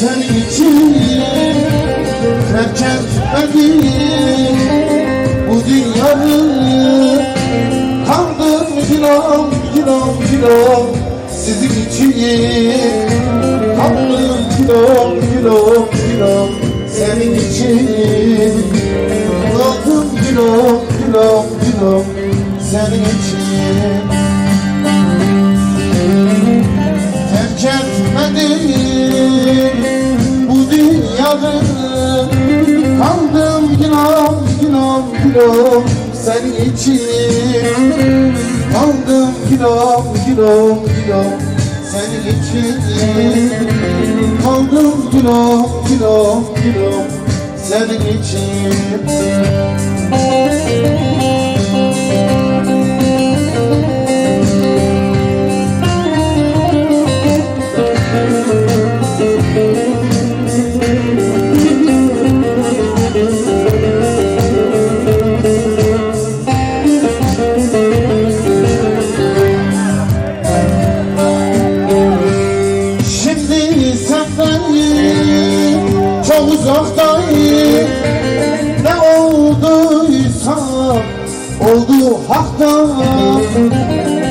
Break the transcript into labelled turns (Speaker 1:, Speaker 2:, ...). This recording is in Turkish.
Speaker 1: Sen için terk etmedim Bu dünyanı Kaldım kilom kilom kilom Sizin için. Kaldım kilom kilom kilom Senin için. Kaldım kilom kilom kilom Senin için günah senin için. Kaldım günah günah günah senin için. Kaldım günah günah günah senin için uzaktayım. Ne olduysa oldu haktan.